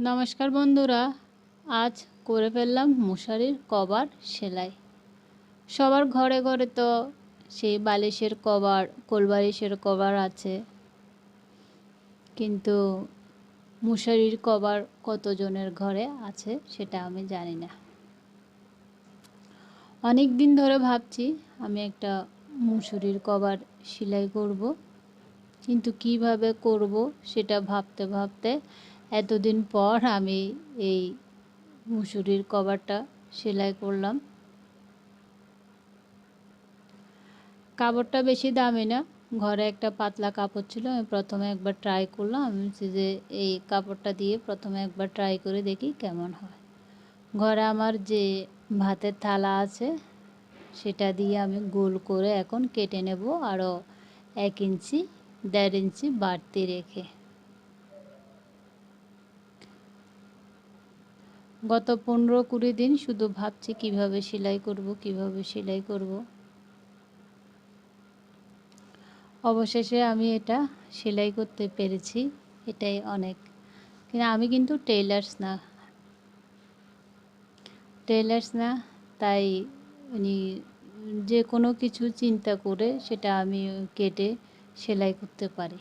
নমস্কার বন্ধুরা, আজ করে ফেললাম মশারির কভার সেলাই। সবার ঘরে ঘরে তো সেই বালিশের কভার, কোলবালিশের কভার আছে। কিন্তু মশারির কভার কতজনের ঘরে আছে সেটা আমি জানি না। অনেক দিন ধরে ভাবছি আমি একটা মুসুরির কভার সেলাই করব। কিন্তু কীভাবে করব সেটা ভাবতে ভাবতে এতদিন পর আমি এই মুসুরির কভারটা সেলাই করলাম। কাপড়টা বেশি দামি না, ঘরে একটা পাতলা কাপড় ছিল, আমি প্রথমে একবার ট্রাই করলাম, আমি যে এই কাপড়টা দিয়ে প্রথমে একবার ট্রাই করে দেখি কেমন হয়। ঘরে আমার যে ভাতের থালা আছে, সেটা দিয়ে আমি গোল করে এখন কেটে নেব, আরও এক ইঞ্চি, দেড় ইঞ্চি বাড়তি রেখে। গত পনেরো কুড়ি দিন শুধু ভাবছি কীভাবে সেলাই করব, কীভাবে সেলাই করব। অবশেষে আমি এটা সেলাই করতে পেরেছি, এটাই অনেক। কিন্তু আমি কিন্তু টেইলার্স না। টেইলার্স না, তাই উনি যে কোনো কিছু চিন্তা করে সেটা আমি কেটে সেলাই করতে পারি।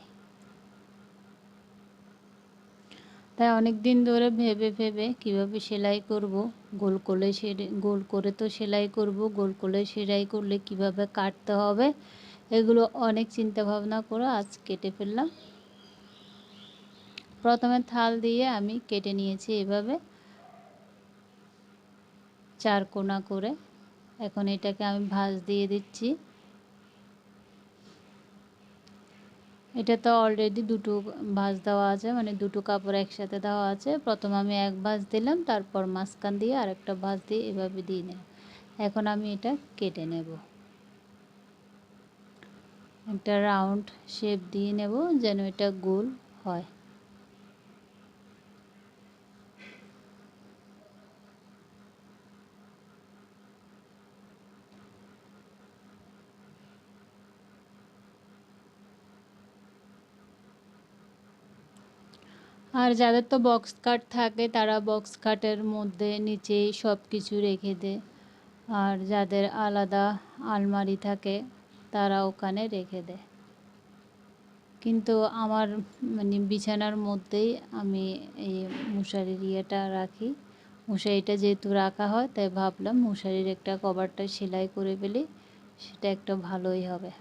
তাই অনেক দিন ধরে ভেবে ভেবে কীভাবে সেলাই করব, গোল করে গোল করে তো সেলাই করব, গোল করে সেলাই করলে কীভাবে কাটতে হবে, এগুলো অনেক চিন্তা ভাবনা করে আজ কেটে ফেললাম। প্রথমে থাল দিয়ে আমি কেটে নিয়েছি এভাবে চার কোনা করে। এখন এটাকে আমি ভাঁজ দিয়ে দিচ্ছি। এটা তো অলরেডি দুটো ভাঁজ দেওয়া আছে মানে দুটো কাপড় একসাথে দেওয়া আছে। প্রথম আমি এক ভাঁজ দিলাম, তারপর মাঝখান দিয়ে আরেকটা ভাঁজ দিয়ে এভাবে দিয়ে নেব এখন আমি এটা কেটে নেব। একটা রাউন্ড শেপ দিয়ে নেব যেন এটা গোল হয়। আর যাদের তো বক্স কাট থাকে, তারা বক্স কাটের মধ্যে নিচেই সব কিছু রেখে দেয়। আর যাদের আলাদা আলমারি থাকে, তারা ওখানে রেখে দেয়। কিন্তু আমার মানে বিছানার মধ্যেই আমি এই মশারির ইয়েটা রাখি। মশারিটা যেহেতু রাখা হয়, তাই ভাবলাম মশারির একটা কভারটা সেলাই করে ফেলি, সেটা একটা ভালোই হবে।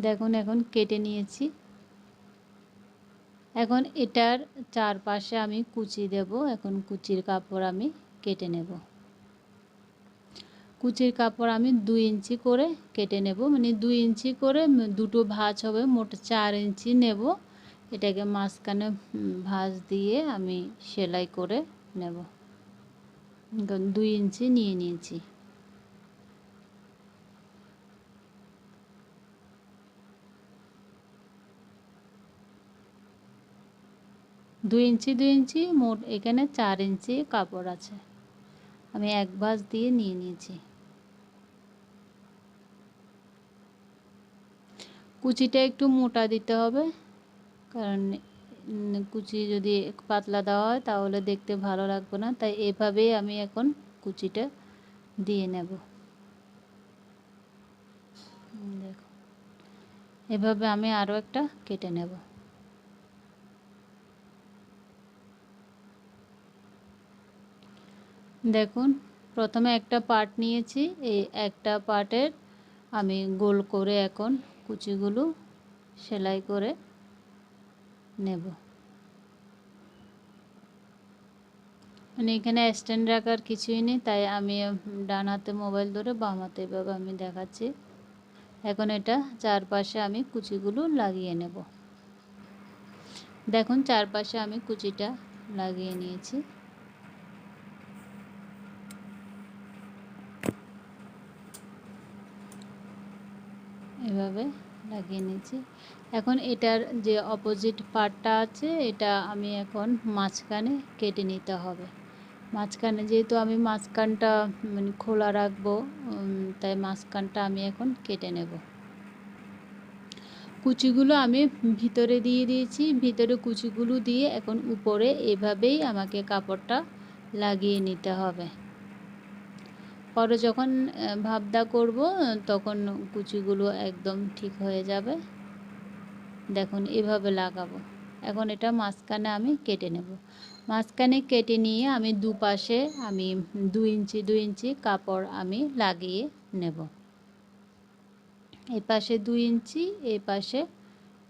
দেখুন, এখন কেটে নিয়েছি। এখন এটার চারপাশে আমি কুচি দেব, এখন কুচির কাপড় আমি কেটে নেব। কুচির কাপড় আমি দুই ইঞ্চি করে কেটে নেব মানে দুই ইঞ্চি করে দুটো ভাঁজ হবে, মোট চার ইঞ্চি নেব। এটাকে মাঝখানে ভাঁজ দিয়ে আমি সেলাই করে নেব। দুই ইঞ্চি নিয়ে নিয়েছি। দুই ইঞ্চি দুই ইঞ্চি, মোট এখানে চার ইঞ্চি কাপড় আছে। আমি এক বাস দিয়ে নিয়ে নিয়েছি। কুচিটা একটু মোটা দিতে হবে, কারণ কুচি যদি পাতলা দেওয়া হয় তাহলে দেখতে ভালো লাগবে না, তাই এভাবেই আমি এখন কুচিটা দিয়ে নেব। দেখো, এভাবে আমি আরও একটা কেটে নেব। দেখুন, প্রথমে একটা পার্ট নিয়েছি, এই একটা পার্টের আমি গোল করে এখন কুচিগুলো সেলাই করে নেব। মানে এখানে স্ট্যান্ড রাখার কিছুই নেই, তাই আমি ডান হাতে মোবাইল ধরে বাম হাতে এভাবে আমি দেখাচ্ছি। এখন এটা চারপাশে আমি কুচিগুলো লাগিয়ে নেব। দেখুন, চারপাশে আমি কুচিটা লাগিয়ে নিয়েছি। এভাবে লাগিয়ে নিয়েছি। এখন এটার যে অপোজিট পার্টটা আছে, এটা আমি এখন মাঝখানে কেটে নিতে হবে। মাঝখানে যেহেতু আমি মাঝখানটা মানে খোলা রাখব তাই মাঝখানটা আমি এখন কেটে নেব। কুচিগুলো আমি ভিতরে দিয়ে দিয়েছি। ভিতরে কুচিগুলো দিয়ে এখন উপরে এভাবেই আমাকে কাপড়টা লাগিয়ে নিতে হবে। পরে যখন ভাবদা করব, তখন কুচিগুলো একদম ঠিক হয়ে যাবে। দেখুন, এভাবে লাগাবো। এখন এটা মাঝখানে আমি কেটে নেব। মাঝখানে কেটে নিয়ে আমি দুপাশে আমি দু ইঞ্চি দু ইঞ্চি কাপড় আমি লাগিয়ে নেব। এ পাশে দুই ইঞ্চি এ পাশে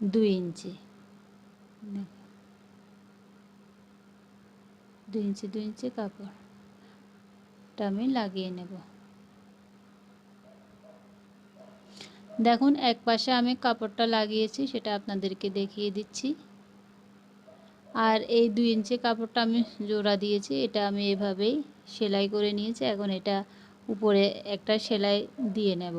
দুই ইঞ্চি। দুই ইঞ্চি দু ইঞ্চি কাপড়টা আমি লাগিয়ে নেব। দেখুন, এক পাশে আমি কাপড়টা লাগিয়েছি, সেটা আপনাদেরকে দেখিয়ে দিচ্ছি। আর এই দুই ইঞ্চি কাপড়টা আমি জোড়া দিয়েছি, এটা আমি এভাবেই সেলাই করে নিয়েছি। এখন এটা উপরে একটা সেলাই দিয়ে নেব।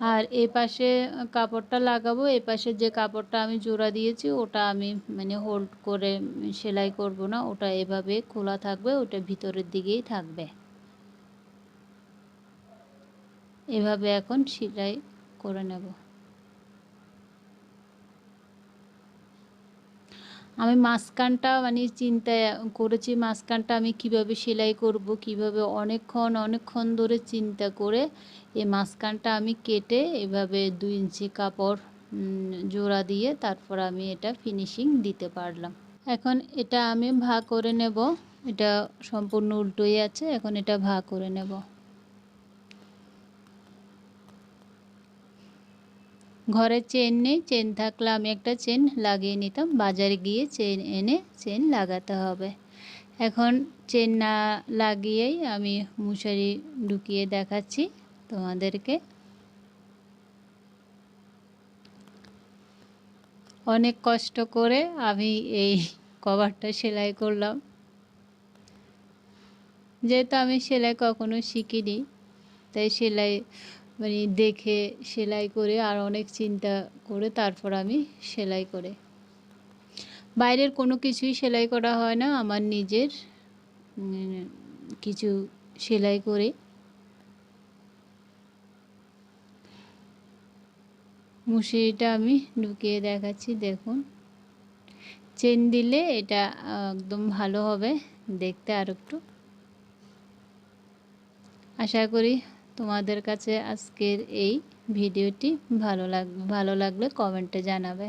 আর এ পাশে কাপড়টা লাগাবো। এ পাশে যে কাপড়টা আমি জোড়া দিয়েছি, ওটা আমি মানে হোল্ড করে সেলাই করব না। ওটা এভাবে খোলা থাকবে, ওটা ভিতরের দিকেই থাকবে। এভাবে এখন সেলাই করে নেব। আমি মাঝখানটা মানে চিন্তা করেছি, মাঝখানটা আমি কীভাবে সেলাই করব, কীভাবে অনেকক্ষণ অনেকক্ষণ ধরে চিন্তা করে এই মাঝখানটা আমি কেটে এভাবে দুই ইঞ্চি কাপড় জোড়া দিয়ে তারপর আমি এটা ফিনিশিং দিতে পারলাম। এখন এটা আমি ভাগ করে নেব। এটা সম্পূর্ণ উল্টোই আছে, এখন এটা ভাগ করে নেব। ঘরে চেন নেই চেন থাকলে আমি একটা চেন লাগিয়ে নিতাম। বাজারে গিয়ে চেন এনে চেন লাগাতে হবে। এখন চেন না লাগিয়েই আমি মশারি ঢুকিয়ে দেখাচ্ছি তোমাদেরকে। অনেক কষ্ট করে আমি এই কভারটা সেলাই করলাম। যেহেতু আমি সেলাই কখনো শিখিনি, তাই সেলাই মানে দেখে, সেলাই করে আর অনেক চিন্তা করে তারপর আমি সেলাই করে। বাইরের কোনো কিছুই সেলাই করা হয় না, আমার নিজের কিছু সেলাই করে। মুসিটা আমি ঢুকিয়ে দেখাচ্ছি, দেখুন। চেন দিলে এটা একদম ভালো হবে, দেখতে আর একটু আশা করি তোমাদের কাছে আজকের এই ভিডিওটি ভালো লাগ ভালো লাগলে কমেন্টে জানাবে।